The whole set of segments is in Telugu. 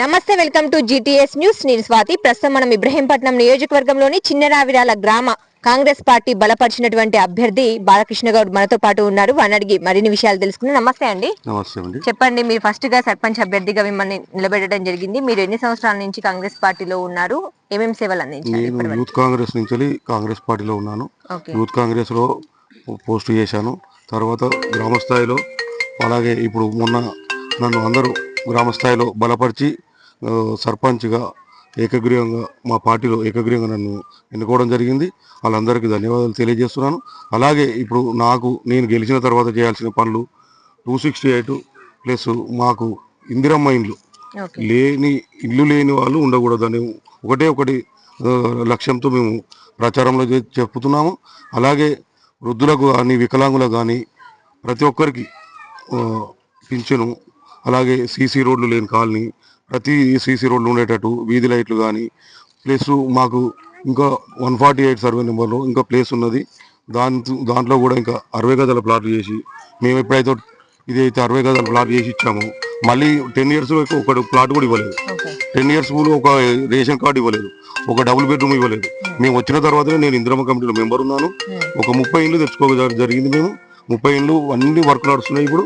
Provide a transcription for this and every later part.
నమస్తే వెల్కమ్ టు జీటీఎస్ న్యూస్. నేను స్వాతి. ప్రస్తుతం మనం ఇబ్రహీంపట్నం నియోజకవర్గంలోని చిన్నరావిరాల గ్రామ కాంగ్రెస్ పార్టీ బలపరిచినటువంటి అభ్యర్థి బాలకృష్ణ గౌడ్ మనతో పాటు ఉన్నారు. వారిని అడిగి మరిన్ని విషయాలు తెలుసుకుందాం. నమస్తే అండి. నమస్తే అండి. చెప్పండి మీరు ఫస్ట్గా సర్పంచ్ అభ్యర్థిగా మిమ్మల్ని నిలబెట్టడం జరిగింది. మీరు ఎన్ని సంవత్సరాల నుంచి కాంగ్రెస్ పార్టీలో ఉన్నారు? ఏమేమి సేవలు అందించారు? యూత్ కాంగ్రెస్ నుంచి కాంగ్రెస్ పార్టీలో ఉన్నాను. యూత్ కాంగ్రెస్లో పోస్ట్ చేశాను. తర్వాత గ్రామ స్థాయిలో అలాగే ఇప్పుడు మొన్న నన్ను అందరూ గ్రామ స్థాయిలో బలపరిచి సర్పంచ్గా ఏకగ్రీవంగా మా పార్టీలో ఏకగ్రీవంగా నన్ను ఎన్నుకోవడం జరిగింది. వాళ్ళందరికీ ధన్యవాదాలు తెలియజేస్తున్నాను. అలాగే ఇప్పుడు నాకు నేను గెలిచిన తర్వాత చేయాల్సిన పనులు టూ సిక్స్టీ ఎయిట్ ప్లస్ మాకు ఇందిరమ్మ ఇండ్లు. లేని ఇల్లు లేని వాళ్ళు ఉండకూడదని ఒకటే ఒకటి లక్ష్యంతో మేము ప్రచారంలో చే- చెప్పుతున్నాము. అలాగే వృద్ధులకు కానీ వికలాంగులకు కానీ ప్రతి ఒక్కరికి పింఛను అలాగే సీసీ రోడ్లు లేని కాలనీ ప్రతి సీసీ రోడ్లు ఉండేటట్టు వీధి లైట్లు కానీ ప్లస్ మాకు ఇంకా వన్ ఫార్టీ ఎయిట్ సర్వే నెంబర్లో ఇంకా ప్లేస్ ఉన్నది. దాని దాంట్లో కూడా ఇంకా అరవై గదాల ప్లాట్లు చేసి మేము ఎప్పుడైతే ఇదైతే అరవై గదాల ప్లాట్ చేసి ఇచ్చామో మళ్ళీ టెన్ ఇయర్స్ ఒక ప్లాట్ కూడా ఇవ్వలేదు. టెన్ ఇయర్స్ ఒక రేషన్ కార్డు ఇవ్వలేదు. ఒక డబుల్ బెడ్రూమ్ ఇవ్వలేదు. మేము. వచ్చిన తర్వాతనే నేను ఇంద్రమ్మ కమిటీలో మెంబర్ ఉన్నాను. ఒక ముప్పై ఇండ్లు తెచ్చుకోక జరిగింది మేము. ముప్పై ఇండ్లు అన్ని వర్క్ నడుస్తున్నాయి ఇప్పుడు.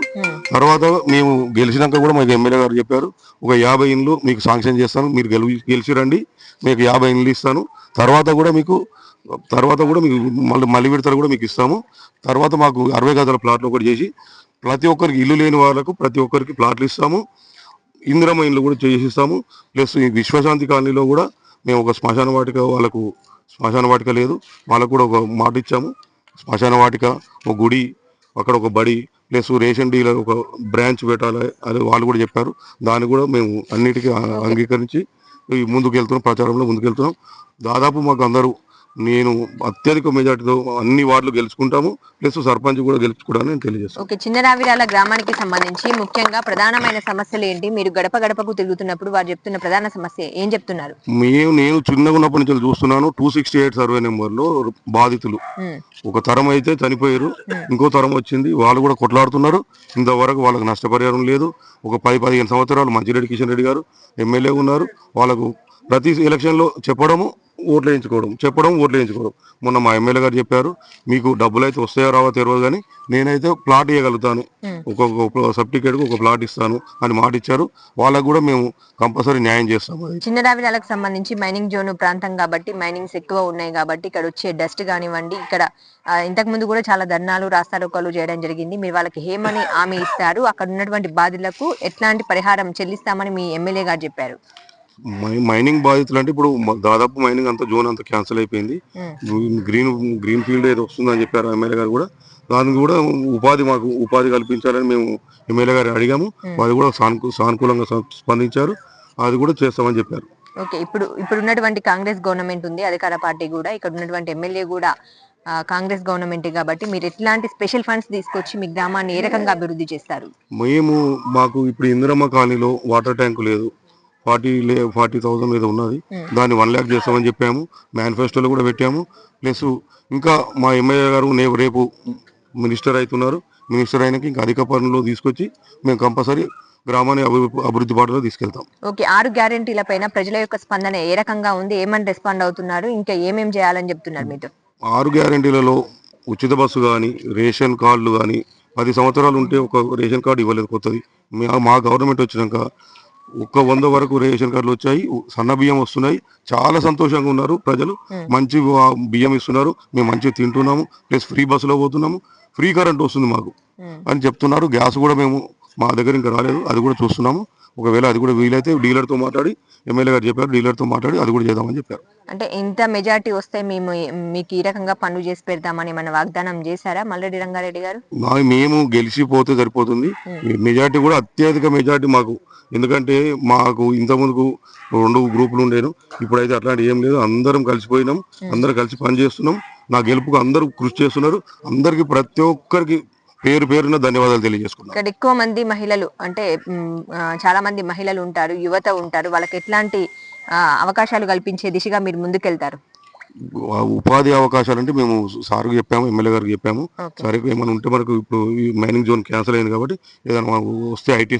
తర్వాత మేము గెలిచినాక కూడా మాకు ఎమ్మెల్యే గారు చెప్పారు ఒక యాభై ఇండ్లు మీకు శాంక్షన్ చేస్తాను మీరు గెలు గెలిచి రండి మీకు యాభై ఇండ్లు ఇస్తాను. తర్వాత కూడా మీకు తర్వాత కూడా మీకు మళ్ళీ మళ్ళీ విడతలు కూడా మీకు ఇస్తాము. తర్వాత మాకు అరవై గదాల ప్లాట్లు ఒకటి చేసి ప్రతి ఒక్కరికి ఇల్లు లేని వాళ్ళకు ప్రతి ఒక్కరికి ప్లాట్లు ఇస్తాము. ఇందిరమ్మ ఇండ్లు కూడా చేసిస్తాము. ప్లస్ ఈ విశ్వశాంతి కాలనీలో కూడా మేము ఒక శ్మశాన వాటిక వాళ్ళకు శ్మశాన వాటిక లేదు. వాళ్ళకు కూడా ఒక మాట ఇచ్చాము. శ్మశాన వాటిక ఒక గుడి అక్కడ ఒక బడి ప్లస్ రేషన్ డీలర్ ఒక బ్రాంచ్ పెట్టాలి అని వాళ్ళు కూడా చెప్పారు. దాన్ని కూడా మేము అన్నిటికీ అంగీకరించి ముందుకు వెళ్తున్నాం ప్రచారంలో ముందుకు వెళ్తున్నాం దాదాపు మాకు అందరూ నేను అత్యధిక మెజార్టీతో అన్ని వార్డులు గెలుచుకుంటాము ప్లస్ సర్పంచ్ కూడా గెలుచుకుంటానని నేను తెలియజేస్తాను. ఓకే చిన్నరావిరాల గ్రామానికి సంబంధించి ముఖ్యంగా ప్రధానమైన సమస్యలు ఏంటి? మీరు గడప గడపకు తిరుగుతున్నప్పుడు వారు చెప్తున్న ప్రధాన సమస్య ఏం చెప్తున్నారు? మేము నేను చిన్నగా ఉన్నప్పటి నుంచి చూస్తున్నాను టూ సిక్స్టీ ఎయిట్ సర్వే నెంబర్లో బాధితులు. ఒక తరం అయితే చనిపోయారు ఇంకో తరం వచ్చింది వాళ్ళు కూడా కొట్లాడుతున్నారు. ఇంతవరకు వాళ్ళకి నష్టపరిహారం లేదు. ఒక పది పదిహేను సంవత్సరాలు మంచిరెడ్డి కిషన్ రెడ్డి గారు ఎమ్మెల్యే ఉన్నారు. వాళ్ళకు ప్రతి ఎలక్షన్లో చెప్పడము ఓట్లు వేయించుకోవడం చెప్పడం ఓట్లు వేయించుకోవడం మొన్న మా ఎమ్మెల్యే గారు చెప్పారు మీకు డబ్బులు అయితే వస్తాయో రావో తెలియదు కానీ నేనైతే ప్లాట్ ఇవ్వగలుగుతాను ఉమ్. ఒక సర్టిఫికేట్కి ఒక ప్లాట్ ఇస్తాను అని మాట ఇచ్చారు. వాళ్ళకు కూడా మేము కంపల్సరీ న్యాయం చేస్తాము అది. చిన్నరావిరాలకు సంబంధించి మైనింగ్ జోన్ ప్రాంతం కాబట్టి మైనింగ్స్ ఎక్కువ ఉన్నాయి కాబట్టి ఇక్కడ వచ్చే డస్ట్ కానివ్వండి ఇక్కడ ఇంతకు ముందు కూడా చాలా ధర్నాలు రాస్తారోకాలు చేయడం జరిగింది. మీరు వాళ్ళకి ఏమని హామీ ఇస్తారు. అక్కడ ఉన్నటువంటి బాధితులకు ఎట్లాంటి పరిహారం చెల్లిస్తామని మీ ఎమ్మెల్యే గారు చెప్పారు. మైనింగ్ బాధితులు అంటే ఇప్పుడు దాదాపు మైనింగ్ అంతా జోన్ అంతా క్యాన్సిల్ అయిపోయింది. గ్రీన్ గ్రీన్ ఫీల్డ్ ఏదో వస్తుందని చెప్పారు ఎమ్మెల్యే గారు కూడా. దానికి కూడా ఉపాధి మాకు ఉపాధి కల్పించాలని మేము ఎమ్మెల్యే గారు అడిగాము. వారు కూడా సానుకూ సానుకూలంగా స్ప- స్పందించారు. అది కూడా చేస్తామని చెప్పారు. ఓకే ఇప్పుడు ఇప్పుడు ఉన్నటువంటి కాంగ్రెస్ గవర్నమెంట్ ఉంది అధికార పార్టీ కూడా. ఇక్కడ ఉన్నటువంటి ఎమ్మెల్యే కూడా కాంగ్రెస్ గవర్నమెంట్ కాబట్టి మీరు ఎట్లాంటి స్పెషల్ ఫండ్స్ తీసుకొచ్చి మీ గ్రామాన్ని ఏ రకంగా అభివృద్ధి చేస్తారు? మేము మాకు ఇప్పుడు ఇందిరమ్మ కాలనీలో వాటర్ ట్యాంక్ లేదు. ఫార్టీ లే ఫార్టీ థౌసండ్ ఏదో ఉన్నది. దాన్ని వన్ ల్యాక్ చేస్తామని చెప్పాము. మేనిఫెస్టోలో కూడా పెట్టాము. ప్లస్ ఇంకా మా ఎమ్మెల్యే గారు నే- రేపు మినిస్టర్ అవుతున్నారు. మినిస్టర్ అయినాక ఇంకా అధిక పనులు తీసుకొచ్చి మేము కంపల్సరీ గ్రామాన్ని అభివృద్ధి బాటలో తీసుకెళ్తాం. ఓకే ఆరు గ్యారెంటీల పైన ప్రజల యొక్క స్పందన ఏ రకంగా ఉంది? ఏమని రెస్పాండ్ అవుతున్నారు? ఇంకా ఏమేం చేయాలని చెప్తున్నారు మీతో ఆరు గ్యారెంటీలలో ఉచిత బస్సు కానీ రేషన్ కార్డులు కానీ పది సంవత్సరాలు ఉంటే ఒక రేషన్ కార్డు ఇవ్వలేదు కొత్తది. మా- మా గవర్నమెంట్ వచ్చినాక ఒక్క వంద వరకు రేషన్ కార్డులు వచ్చాయి. సన్న బియ్యం వస్తున్నాయి. చాలా సంతోషంగా ఉన్నారు ప్రజలు. మంచి బియ్యం ఇస్తున్నారు. మేము మంచిగా తింటున్నాము. ప్లస్ ఫ్రీ బస్సులో పోతున్నాము. ఫ్రీ కరెంట్ వస్తుంది మాకు అని చెప్తున్నారు. గ్యాస్ కూడా మేము మా దగ్గర ఇంకా రాలేదు. అది కూడా చూస్తున్నాము. ఒకవేళ అది కూడా వీలైతే డీలర్తో మాట్లాడి ఎమ్మెల్యే గారు చెప్పారు డీలర్తో మాట్లాడి అది కూడా చేద్దామని చెప్పారు. అంటే ఇంత మెజారిటీ వస్తే మేము మీకు ఈ రకంగా పనులు చేసి పెడతామని మన వాగ్దానం చేశారా మల్లెడ్డి రంగారెడ్డి గారు? మేము గెలిచిపోతే సరిపోతుంది. మెజార్టీ కూడా అత్యధిక మెజార్టీ మాకు. ఎందుకంటే మాకు ఇంత ముందుకు రెండు గ్రూపులు ఉండేను. ఇప్పుడైతే అట్లాంటి ఏం లేదు. అందరం కలిసిపోయినాం. అందరం కలిసి పని చేస్తున్నాం నా గెలుపుకు అందరూ కృషి చేస్తున్నారు. అందరికి ప్రతి ఒక్కరికి పేరు పేరున ధన్యవాదాలు తెలియజేసుకున్నాం ఇక్కడ ఎక్కువ మంది మహిళలు అంటే చాలా మంది మహిళలు ఉంటారు యువత ఉంటారు వాళ్ళకి ఎట్లాంటి అవకాశాలు కల్పించే దిశగా మీరు ముందుకెళ్తారు. ఉపాధి అవకాశాలు అంటే మేము సార్కి చెప్పాము ఎమ్మెల్యే గారికి చెప్పాము. సరే ఏమైనా ఉంటే మనకు ఇప్పుడు ఈ మైనింగ్ జోన్ క్యాన్సిల్ అయింది కాబట్టి ఏదైనా వస్తే ఐటీ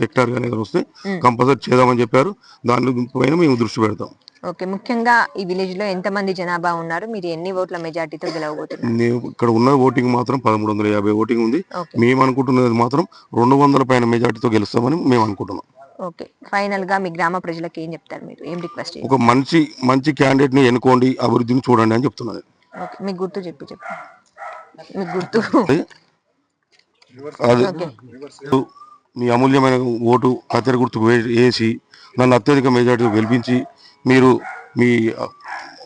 సెక్టర్ కానీ ఏదైనా వస్తే. కంపల్సరీ చేద్దామని చెప్పారు. దాని పైన మేము దృష్టి పెడతాం. ఓకే. ముఖ్యంగా ఈ విలేజ్లో ఎంత మంది జనాభా ఉన్నారు? మీరు ఎన్ని ఓట్ల మెజార్టీతో గెలవబోతున్నారు? నేను ఇక్కడ ఉన్న ఓటింగ్ మాత్రం పదమూడు వందల యాభై ఓటింగ్ ఉంది. మేము అనుకుంటున్నది మాత్రం రెండు వందల పైన మెజార్టీతో గెలుస్తామని మేము అనుకుంటున్నాం. ఓకే. ఫైనల్గా మీ గ్రామ ప్రజలకు ఏం చెప్తారు మీరు? ఏం రిక్వెస్ట్ ఒక మంచి మంచి క్యాండిడేట్ని ఎన్నుకోండి అభివృద్ధిని చూడండి అని చెప్తున్నాను ఓకే. మీ గుర్తు చెప్పి చెప్పు. మీ గుర్తు. అది మీ అమూల్యమైన ఓటు గుర్తుకు వే- వేసి నన్ను అత్యధిక మెజార్టీతో గెలిపించి మీరు మీ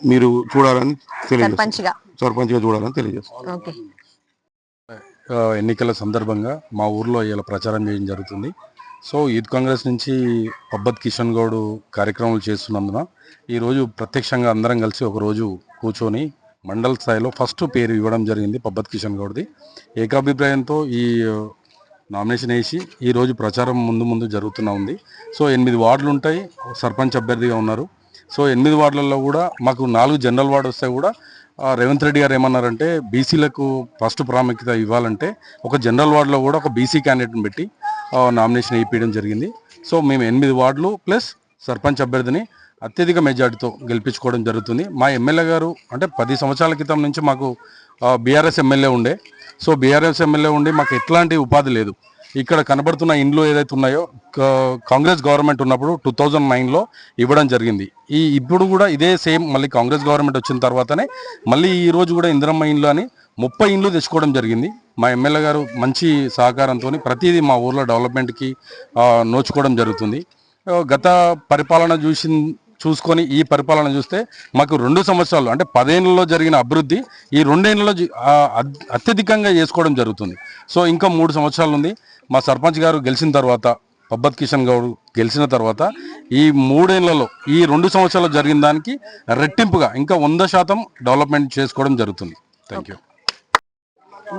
మీరు చూడాలని గా సర్పంచ్గా. చూడాలని తెలియజేస్తాను. ఓకే. ఎన్నికల సందర్భంగా మా ఊర్లో ఇలా ప్రచారం చేయడం జరుగుతుంది. సో యూత్ కాంగ్రెస్ నుంచి పబ్బత్ కిషన్ గౌడ్ కార్యక్రమాలు చేస్తున్నందున ఈరోజు ప్రత్యక్షంగా అందరం కలిసి ఒకరోజు కూర్చొని మండల స్థాయిలో ఫస్ట్ పేరు ఇవ్వడం జరిగింది పబ్బత్ కిషన్ గౌడ్ది. ఏకాభిప్రాయంతో ఈ నామినేషన్ వేసి ఈరోజు ప్రచారం ముందు ముందు జరుగుతూనే ఉంది. సో ఎనిమిది వార్డులు ఉంటాయి సర్పంచ్ అభ్యర్థిగా ఉన్నారు. సో ఎనిమిది వార్డులలో కూడా మాకు నాలుగు జనరల్ వార్డు వస్తే కూడా రేవంత్ రెడ్డి గారు ఏమన్నారంటే బీసీలకు ఫస్ట్ ప్రాముఖ్యత ఇవ్వాలంటే ఒక జనరల్ వార్డులో కూడా ఒక బీసీ క్యాండిడేట్ని పెట్టి నామినేషన్ వేయించడం జరిగింది. సో మేము ఎనిమిది వార్డులు ప్లస్ సర్పంచ్ అభ్యర్థిని అత్యధిక మెజార్టీతో గెలిపించుకోవడం జరుగుతుంది. మా ఎమ్మెల్యే గారు అంటే పది సంవత్సరాల క్రితం నుంచి మాకు బీఆర్ఎస్ ఎమ్మెల్యే ఉండే. సో బీఆర్ఎస్ ఎమ్మెల్యే ఉండి మాకు ఎట్లాంటి ఉపాధి లేదు. ఇక్కడ కనబడుతున్న ఇండ్లు ఏదైతే ఉన్నాయో కా- కాంగ్రెస్ గవర్నమెంట్ ఉన్నప్పుడు టూ థౌజండ్ నైన్లో ఇవ్వడం జరిగింది. ఈ ఇప్పుడు కూడా ఇదే సేమ్ మళ్ళీ కాంగ్రెస్ గవర్నమెంట్ వచ్చిన తర్వాతనే మళ్ళీ ఈరోజు కూడా ఇందిరమ్మ ఇండ్లు అని ముప్పై ఇండ్లు తెచ్చుకోవడం జరిగింది. మా ఎమ్మెల్యే గారు మంచి సహకారంతో ప్రతిదీ మా ఊర్లో డెవలప్మెంట్కి నోచుకోవడం జరుగుతుంది. గత పరిపాలన చూసి చూసుకొని ఈ పరిపాలన చూస్తే మాకు రెండు సంవత్సరాలు అంటే పదేళ్ళలో జరిగిన అభివృద్ధి ఈ రెండేళ్ళలో అత్యధికంగా చేసుకోవడం జరుగుతుంది. సో ఇంకా మూడు సంవత్సరాలు ఉంది. మా సర్పంచ్ గారు గెలిచిన తర్వాత పబ్బత్ కిషన్ గౌడ్ గెలిచిన తర్వాత ఈ మూడేళ్ళలో ఈ రెండు సంవత్సరాలు జరిగిన దానికి రెట్టింపుగా ఇంకా వంద శాతం డెవలప్మెంట్ చేసుకోవడం జరుగుతుంది. థ్యాంక్ యూ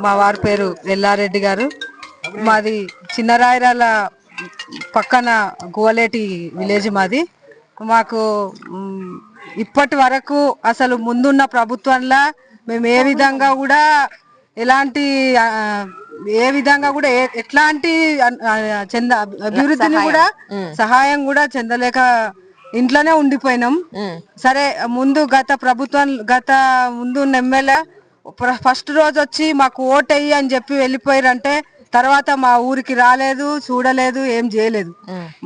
మా వారి పేరు ఎల్లారెడ్డి గారు. మాది చిన్నరాయరాల పక్కన గువలేటి విలేజ్ మాది. మాకు ఇప్పటి వరకు అసలు ముందున్న ప్రభుత్వంలో మేము ఏ విధంగా కూడా ఎలాంటి ఏ విధంగా కూడా ఎట్లాంటి చెంద అభివృద్ధిని కూడా సహాయం కూడా చెందలేక ఇంట్లోనే ఉండిపోయినాం. సరే ముందు గత ప్రభుత్వం గత ముందు ఉన్న ఎమ్మెల్యే ఫస్ట్ రోజు వచ్చి మాకు ఓటెయ్యి అని చెప్పి వెళ్ళిపోయారంటే తర్వాత మా ఊరికి రాలేదు చూడలేదు ఏం చేయలేదు.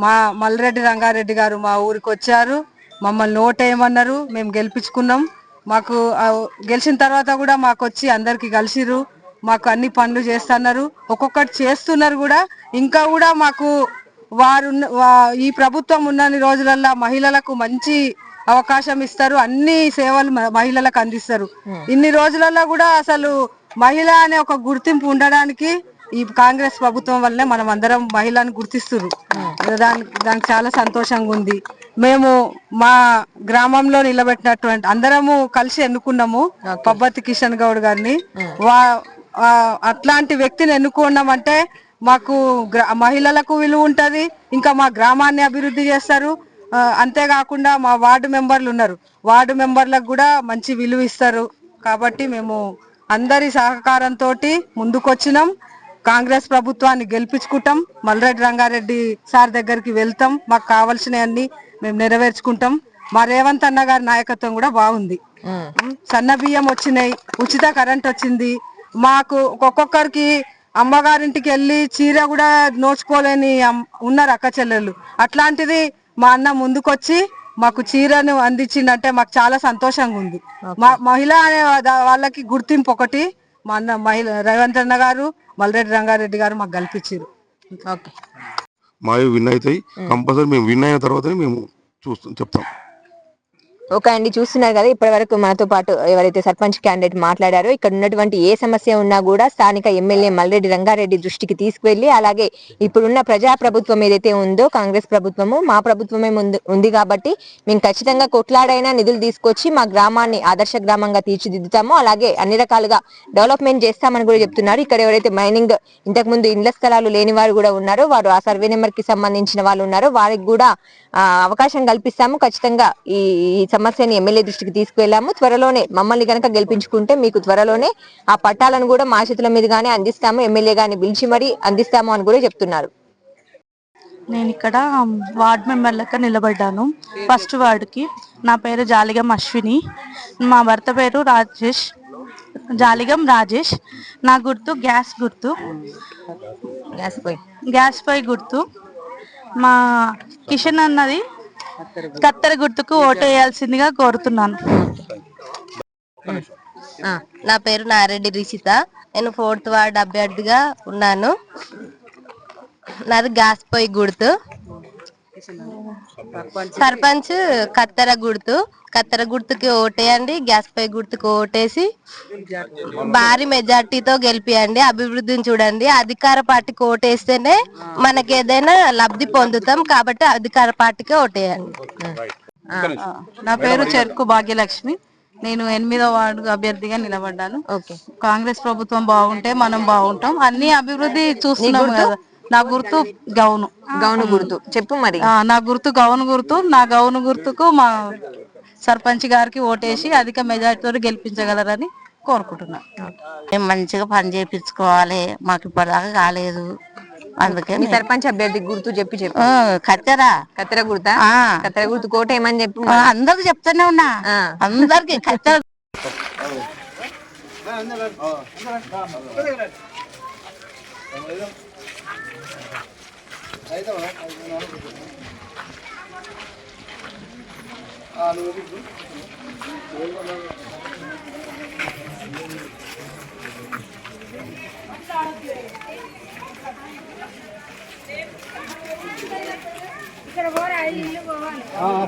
మా మల్రెడ్డి రంగారెడ్డి గారు మా ఊరికి వచ్చారు మమ్మల్ని ఓటేయమన్నారు మేము గెలిపించుకున్నాం. మాకు గెలిచిన తర్వాత కూడా మాకు వచ్చి అందరికి కలిసిరు మాకు అన్ని పనులు చేస్తున్నారు. ఒక్కొక్కటి చేస్తున్నారు కూడా ఇంకా కూడా మాకు వారు ఈ ప్రభుత్వం ఉన్నన్ని రోజులల్లో మహిళలకు మంచి అవకాశం ఇస్తారు. అన్ని సేవలు మహిళలకు అందిస్తారు. ఇన్ని రోజులలో కూడా అసలు మహిళ అనే ఒక గుర్తింపు ఉండడానికి ఈ కాంగ్రెస్ ప్రభుత్వం వల్లనే మనం అందరం మహిళను గుర్తిస్తున్నారు దానికి దానికి చాలా సంతోషంగా ఉంది. మేము మా గ్రామంలో నిలబెట్టినటువంటి అందరము కలిసి ఎన్నుకున్నాము పబ్బతి కిషన్ గౌడ్ గారిని. వా ఆ, అట్లాంటి వ్యక్తిని ఎన్నుకున్నామంటే మాకు గ్రా- మహిళలకు విలువ ఉంటది. ఇంకా మా గ్రామాన్ని అభివృద్ధి చేస్తారు. అంతేకాకుండా మా వార్డు మెంబర్లు ఉన్నారు. వార్డు మెంబర్లకు కూడా మంచి విలువ ఇస్తారు. కాబట్టి మేము అందరి సహకారంతో ముందుకొచ్చినాం. కాంగ్రెస్ ప్రభుత్వాన్ని గెలిపించుకుంటాం. మల్రెడ్డి రంగారెడ్డి సార్ దగ్గరికి వెళ్తాం. మాకు కావాల్సినవన్నీ మేము నెరవేర్చుకుంటాం. మా రేవంత్ అన్న గారి నాయకత్వం కూడా బాగుంది. సన్న బియ్యం వచ్చినాయి. ఉచిత కరెంట్ వచ్చింది. మాకు ఒక్కొక్కరికి అమ్మగారింటికి వెళ్ళి చీర కూడా నోచుకోలేని ఉన్నారు అక్క చెల్లెళ్ళు. అట్లాంటిది మా అన్న ముందుకొచ్చి మాకు చీరను అందించిందంటే మాకు చాలా సంతోషంగా ఉంది. మా మహిళ అనే వాళ్ళకి గుర్తింపు ఒకటి మా అన్న మహిళ రేవంత్ అన్న గారు మల్రెడ్డి రంగారెడ్డి గారు మాకు కల్పించారు ఓకే. మావి విన్ అవుతాయి. కంపల్సరీ మేము విన్ అయిన తర్వాతనే మేము చూస్తాం చెప్తాం. ఓకే అండి చూస్తున్నారు కదా ఇప్పటి వరకు మనతో పాటు ఎవరైతే సర్పంచ్ క్యాండిడేట్ మాట్లాడారో ఇక్కడ ఉన్నటువంటి ఏ సమస్య ఉన్నా కూడా స్థానిక ఎమ్మెల్యే మల్రెడ్డి రంగారెడ్డి దృష్టికి తీసుకువెళ్ళి అలాగే ఇప్పుడున్న ప్రజా ప్రభుత్వం ఏదైతే ఉందో కాంగ్రెస్ ప్రభుత్వము మా ప్రభుత్వమే ముందు ఉంది కాబట్టి మేము ఖచ్చితంగా కొట్లాడైనా నిధులు తీసుకొచ్చి మా గ్రామాన్ని ఆదర్శ గ్రామంగా తీర్చిదిద్దుతాము. అలాగే అన్ని రకాలుగా డెవలప్మెంట్ చేస్తామని కూడా చెప్తున్నారు. ఇక్కడ ఎవరైతే మైనింగ్ ఇంతకు ముందు ఇండ్ల స్థలాలు లేని వారు కూడా ఉన్నారో వారు ఆ సర్వే నెంబర్కి సంబంధించిన వాళ్ళు ఉన్నారో వారికి కూడా అవకాశం కల్పిస్తాము. ఖచ్చితంగా ఈ సమస్యని ఎమ్మెల్యే దృష్టికి తీసుకువెళ్ళాము. త్వరలోనే మమ్మల్ని గనక గెలిపించుకుంటే మీకు త్వరలోనే ఆ పట్టాలను కూడా మా చేతుల మీదుగానే అందిస్తాము. ఎమ్మెల్యే గారిని పిలిచి మరీ అందిస్తాము అని కూడా చెప్తున్నారు. నేను ఇక్కడ వార్డ్ మెంబర్ లెక్క నిలబడ్డాను. ఫస్ట్ వార్డుకి నా పేరు జాలిగం అశ్విని. మా భర్త పేరు రాజేష్. జాలిగం రాజేష్. నా గుర్తు గ్యాస్ గుర్తు. గ్యాస్ పోయి. గ్యాస్ పై గుర్తు. మా కిషన్ అన్నది కత్తెర గుర్తుకు ఓటేయాల్సిందిగా కోరుతున్నాను. నా పేరు నారెడ్డి రిషిత. నేను ఫోర్త్ వార్డ్ అభ్యర్థిగా ఉన్నాను. నాది గ్యాస్ పొయ్యి గుర్తు. సర్పంచ్. కత్తెర గుర్తు కత్తెర గుర్తుకి ఓటేయండి గ్యాస్ పొయ్యి గుర్తుకు ఓటేసి భారీ మెజార్టీతో గెలిపియండి అభివృద్ధిని చూడండి. అధికార పార్టీకి ఓటేస్తేనే మనకి ఏదైనా లబ్ధి పొందుతాం కాబట్టి అధికార పార్టీకే ఓటేయండి. నా పేరు చెరుకు భాగ్యలక్ష్మి. నేను ఎనిమిదో వార్డు అభ్యర్థిగా నిలబడ్డాను. ఓకే. కాంగ్రెస్ ప్రభుత్వం బాగుంటే మనం బాగుంటాం. అన్ని అభివృద్ధి చూస్తున్నాం కదా. నా గుర్తు గౌను గౌను గుర్తు. చెప్పు మరి. ఆ, నా గుర్తు గౌను గుర్తు. నా గౌను గుర్తుకు మా సర్పంచ్ గారికి ఓటేసి అధిక మెజార్టీతో గెలిపించగలరని కోరుకుంటున్నాను మేము మంచిగా పని చేయించుకోవాలి మాకు ఇప్పటిదాకా కాలేదు. అందుకే మీ సర్పంచ్ అభ్యర్థి గుర్తు చెప్పి చెప్పు. కత్తెరా. కత్తెర గుర్తా? ఆ. కత్తెర గుర్తు కోట ఏమని చెప్పు అందరికి చెప్తానే ఉన్నా. అందరికి కత్తెర.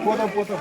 పోతాం పోతాం